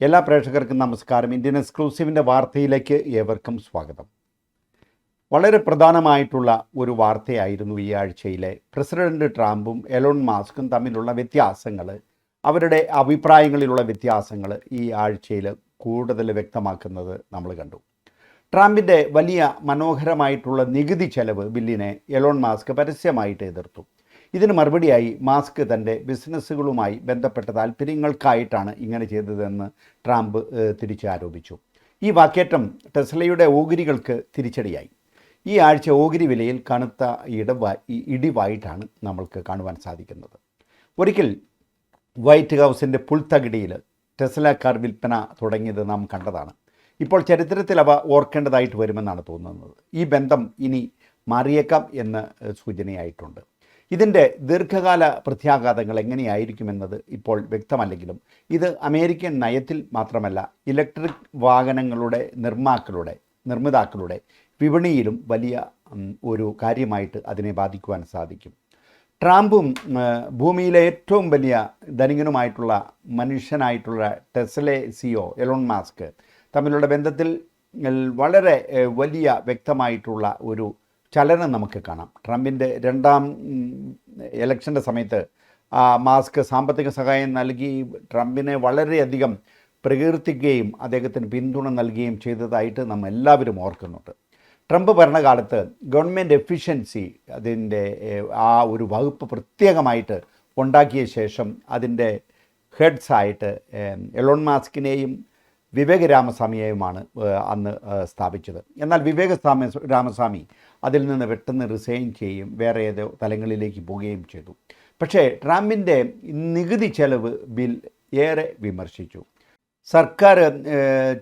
എല്ലാ പ്രേക്ഷകർക്കും നമസ്കാരം. ഇന്ത്യൻ എക്സ്ക്ലൂസീവിന്റെ വാർത്തയിലേക്ക് ഏവർക്കും സ്വാഗതം. വളരെ പ്രധാനമായിട്ടുള്ള ഒരു വാർത്തയായിരുന്നു ഈ ആഴ്ചയിലെ പ്രസിഡന്റ് ട്രംപും എലോൺ മാസ്കും തമ്മിലുള്ള വ്യത്യാസങ്ങൾ അവരുടെ അഭിപ്രായങ്ങളിലുള്ള വ്യത്യാസങ്ങൾ ഈ ആഴ്ചയിൽ കൂടുതൽ വ്യക്തമാക്കുന്നത് നമ്മൾ കണ്ടു. ട്രംപിന്റെ വലിയ മനോഹരമായിട്ടുള്ള നികുതി ചെലവ് ബില്ലിനെ എലോൺ മാസ്ക് പരസ്യമായിട്ട് എതിർത്തു. ഇതിന് മറുപടിയായി മാസ്ക് തന്റെ ബിസിനസ്സുകളുമായി ബന്ധപ്പെട്ട താല്പര്യങ്ങൾക്കായിട്ടാണ് ഇങ്ങനെ ചെയ്തതെന്ന് ട്രംപ് തിരിച്ചാരോപിച്ചു. ഈ വാക്കേറ്റം ടെസ്ലയുടെ ഓഹരികൾക്ക് തിരിച്ചടിയായി. ഈ ആഴ്ച ഓഹരി വിലയിൽ കനത്ത ഇടവ ഇടിവായിട്ടാണ് നമ്മൾക്ക് കാണുവാൻ സാധിക്കുന്നത്. ഒരിക്കൽ വൈറ്റ് ഹൗസിന്റെ പുൽത്തകിടിയിൽ ടെസ്ല കാർ വിൽപ്പന തുടങ്ങിയത് നാം കണ്ടതാണ്. ഇപ്പോൾ ചരിത്രത്തിൽ അവ ഓർക്കേണ്ടതായിട്ട് വരുമെന്നാണ് തോന്നുന്നത്. ഈ ബന്ധം ഇനി മാറിയേക്കാം എന്ന് സൂചനയായിട്ടുണ്ട്. ഇതിന്റെ ദീർഘകാല പ്രത്യാഘാതങ്ങൾ എങ്ങനെയായിരിക്കുമെന്നത് ഇപ്പോൾ വ്യക്തമല്ലെങ്കിലും ഇത് അമേരിക്കൻ നയത്തിൽ മാത്രമല്ല ഇലക്ട്രിക് വാഹനങ്ങളുടെ നിർമ്മാക്കളുടെ നിർമ്മിതാക്കളുടെ വിപണിയിലും വലിയ ഒരു കാര്യമായിട്ട് അതിനെ ബാധിക്കുവാൻ സാധിക്കും. ട്രാമ്പും ഭൂമിയിലെ ഏറ്റവും വലിയ ധനികനുമായിട്ടുള്ള മനുഷ്യനായിട്ടുള്ള ടെസ്ലെ സിഒ എലോൺ മാസ്ക് തമ്മിലുള്ള ബന്ധത്തിൽ വളരെ വലിയ വ്യക്തമായിട്ടുള്ള ഒരു ചലനം നമുക്ക് കാണാം. ട്രംപിന്റെ രണ്ടാം ഇലക്ഷന്റെ സമയത്ത് മാസ്ക് സാമ്പത്തിക സഹായം നൽകി ട്രംപിനെ വളരെയധികം പ്രകീർത്തിക്കുകയും അദ്ദേഹത്തിന് പിന്തുണ നൽകുകയും ചെയ്തതായിട്ട് നമ്മൾ എല്ലാവരും ഓർക്കുന്നുണ്ട്. ട്രംപ് ഭരണകാലത്ത് ഗവൺമെന്റ് എഫിഷ്യൻസി അതിന്റെ ആ ഒരു വകുപ്പ് പ്രത്യേകമായിട്ട് ഉണ്ടാക്കിയ ശേഷം അതിന്റെ ഹെഡ്സായിട്ട് എലോൺ മാസ്കിനെയും വിവേക് രാമസ്വാമിയെയുമാണ് അന്ന് സ്ഥാപിച്ചത്. എന്നാൽ വിവേക സ്വാമി രാമസ്വാമി അതിൽ നിന്ന് പെട്ടെന്ന് റിസൈൻ ചെയ്യുകയും വേറെ ഏതോ തലങ്ങളിലേക്ക് പോവുകയും ചെയ്തു. പക്ഷേ ട്രംപിന്റെ നികുതി ചെലവ് ബിൽ ഏറെ വിമർശിച്ചു. സർക്കാർ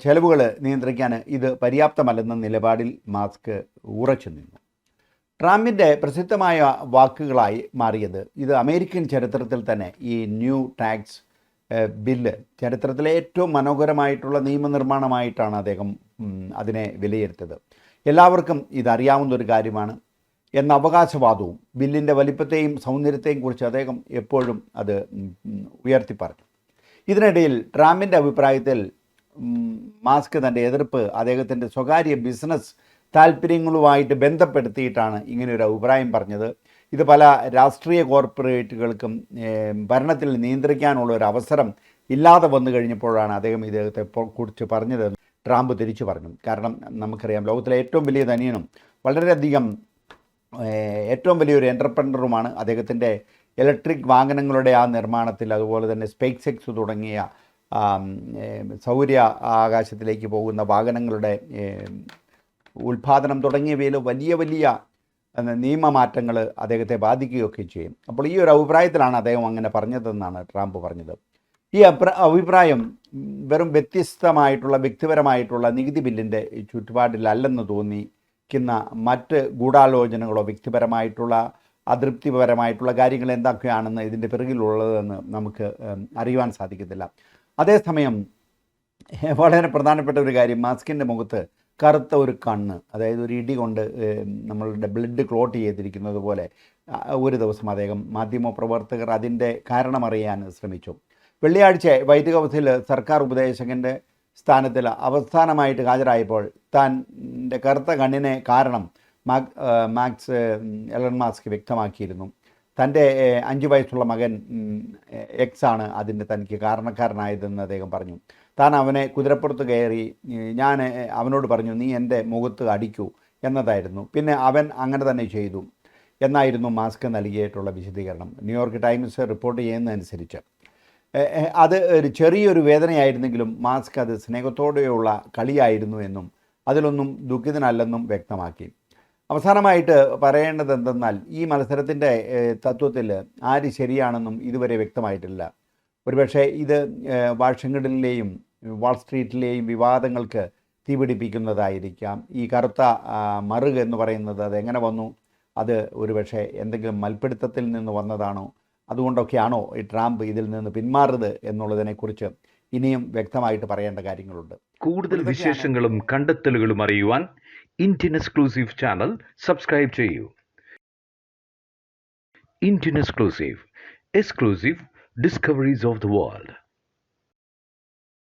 ചെലവുകൾ നിയന്ത്രിക്കാൻ ഇത് പര്യാപ്തമല്ലെന്ന നിലപാടിൽ മാസ്ക് ഉറച്ചു നിന്നു. ട്രംപിന്റെ പ്രസിദ്ധമായ വാക്കുകളായി മാറിയത് ഇത് അമേരിക്കൻ ചരിത്രത്തിൽ തന്നെ ഈ ന്യൂ ടാക്സ് ബില്ല്. ചരിത്രത്തിലെ ഏറ്റവും മനോഹരമായിട്ടുള്ള നിയമനിർമ്മാണമായിട്ടാണ് അദ്ദേഹം അതിനെ വിലയിരുത്തിയത്. എല്ലാവർക്കും ഇതറിയാവുന്ന ഒരു കാര്യമാണ്. എന്ന അവകാശവാദവും ബില്ലിന്റെ വലിപ്പത്തെയും സൗന്ദര്യത്തെയും കുറിച്ച് അദ്ദേഹം എപ്പോഴും അത് ഉയർത്തി പറഞ്ഞു. ഇതിനിടയിൽ ട്രാമ്പിന്റെ അഭിപ്രായത്തിൽ മാസ്ക് തന്റെ എതിർപ്പ് അദ്ദേഹത്തിന്റെ സ്വകാര്യ ബിസിനസ് താല്പര്യങ്ങളുമായിട്ട് ബന്ധപ്പെടുത്തിയിട്ടാണ് ഇങ്ങനെയൊരു അഭിപ്രായം പറഞ്ഞത്. ഇത് പല രാഷ്ട്രീയ കോർപ്പറേറ്റുകൾക്കും ഭരണത്തിൽ നിയന്ത്രിക്കാനുള്ള ഒരു അവസരം ഇല്ലാതെ വന്നു കഴിഞ്ഞപ്പോഴാണ് അദ്ദേഹം ഇദ്ദേഹത്തെ കുറിച്ച് പറഞ്ഞത് ട്രാമ്പ് തിരിച്ചു പറഞ്ഞു. കാരണം നമുക്കറിയാം ലോകത്തിലെ ഏറ്റവും വലിയ ധനിയനും വളരെയധികം ഏറ്റവും വലിയൊരു എന്റർപ്രനറുമാണ് അദ്ദേഹത്തിന്റെ ഇലക്ട്രിക് വാഹനങ്ങളുടെ ആ നിർമ്മാണത്തിൽ അതുപോലെ തന്നെ സ്പേസ് എക്സ് തുടങ്ങിയ സൗര ആകാശത്തിലേക്ക് പോകുന്ന വാഹനങ്ങളുടെ ഉൽപാദനം തുടങ്ങിയവയിൽ വലിയ വലിയ നിയമമാറ്റങ്ങൾ അദ്ദേഹത്തെ ബാധിക്കുകയൊക്കെ ചെയ്യും. അപ്പോൾ ഈ ഒരു അഭിപ്രായത്തിലാണ് അദ്ദേഹം അങ്ങനെ പറഞ്ഞതെന്നാണ് ട്രംപ് പറഞ്ഞത്. ഈ അഭിപ്രായം വെറും വ്യത്യസ്തമായിട്ടുള്ള വ്യക്തിപരമായിട്ടുള്ള നികുതി ബില്ലിന്റെ ചുറ്റുപാടിലല്ലെന്ന് തോന്നിക്കുന്ന മറ്റ് ഗൂഢാലോചനകളോ വ്യക്തിപരമായിട്ടുള്ള അതൃപ്തിപരമായിട്ടുള്ള കാര്യങ്ങൾ എന്തൊക്കെയാണെന്ന് ഇതിന്റെ പിറകിലുള്ളതെന്ന് നമുക്ക് അറിയുവാൻ സാധിക്കത്തില്ല. അതേസമയം വളരെ പ്രധാനപ്പെട്ട ഒരു കാര്യം മാസ്കിന്റെ മുഖത്ത് കറുത്ത ഒരു കണ്ണ് അതായത് ഒരു ഇടി കൊണ്ട് നമ്മളുടെ ബ്ലഡ് ക്ലോട്ട് ചെയ്തിരിക്കുന്നത് പോലെ ഒരു ദിവസം അദ്ദേഹം മാധ്യമപ്രവർത്തകർ അതിന്റെ കാരണമറിയാൻ ശ്രമിച്ചു. വെള്ളിയാഴ്ച വൈദിക ഹൗസിൽ സർക്കാർ ഉപദേശകന്റെ സ്ഥാനത്തിൽ അവസാനമായിട്ട് ഹാജരായപ്പോൾ തന്റെ കറുത്ത കണ്ണിനെ കാരണം മാക് മാക്സ് എലൺ മാസ്ക് വ്യക്തമാക്കിയിരുന്നു. തന്റെ അഞ്ച് വയസ്സുള്ള മകൻ എക്സാണ് അതിന് തനിക്ക് കാരണക്കാരനായതെന്ന് അദ്ദേഹം പറഞ്ഞു. താൻ അവനെ കുതിരപ്പുറത്ത് കയറി ഞാൻ അവനോട് പറഞ്ഞു നീ എന്റെ മുഖത്ത് അടിക്കൂ എന്നതായിരുന്നു. പിന്നെ അവൻ അങ്ങനെ തന്നെ ചെയ്തു. എന്നായിരുന്നു മാസ്ക് നൽകിയിട്ടുള്ള വിശദീകരണം. New York times report ചെയ്യുന്നതനുസരിച്ച്. അത് ഒരു ചെറിയൊരു വേദനയായിരുന്നെങ്കിലും മാസ്ക് അത് സ്നേഹത്തോടെയുള്ള കളിയായിരുന്നു എന്നും അതിലൊന്നും ദുഃഖിതനല്ലെന്നും വ്യക്തമാക്കി. അവസാനമായിട്ട് പറയേണ്ടത് എന്തെന്നാൽ ഈ മത്സരത്തിന്റെ തത്വത്തിൽ ആര് ശരിയാണെന്നും ഇതുവരെ വ്യക്തമായിട്ടില്ല. ഒരുപക്ഷെ ഇത് വാഷിങ്ടണിലെയും വാൾ സ്ട്രീറ്റിലെയും വിവാദങ്ങൾക്ക് തീപിടിപ്പിക്കുന്നതായിരിക്കാം. ഈ കറുത്ത മറുക മറുക് എന്ന് പറയുന്നത് അതെങ്ങനെ വന്നു? അത് ഒരുപക്ഷെ എന്തെങ്കിലും മൽപ്പിടുത്തത്തിൽ നിന്ന് വന്നതാണോ? അതുകൊണ്ടൊക്കെയാണോ ഈ ട്രാംപ് ഇതിൽ നിന്ന് പിന്മാറുന്നത് എന്നുള്ളതിനെക്കുറിച്ച് ഇനിയും വ്യക്തമായിട്ട് പറയേണ്ട കാര്യങ്ങളുണ്ട്. കൂടുതൽ വിശേഷങ്ങളും കണ്ടെത്തലുകളും അറിയുവാൻ ഇന്ത്യൻ എക്സ്ക്ലൂസീവ് ചാനൽ സബ്സ്ക്രൈബ് ചെയ്യൂ Indian exclusive exclusive discoveries of the world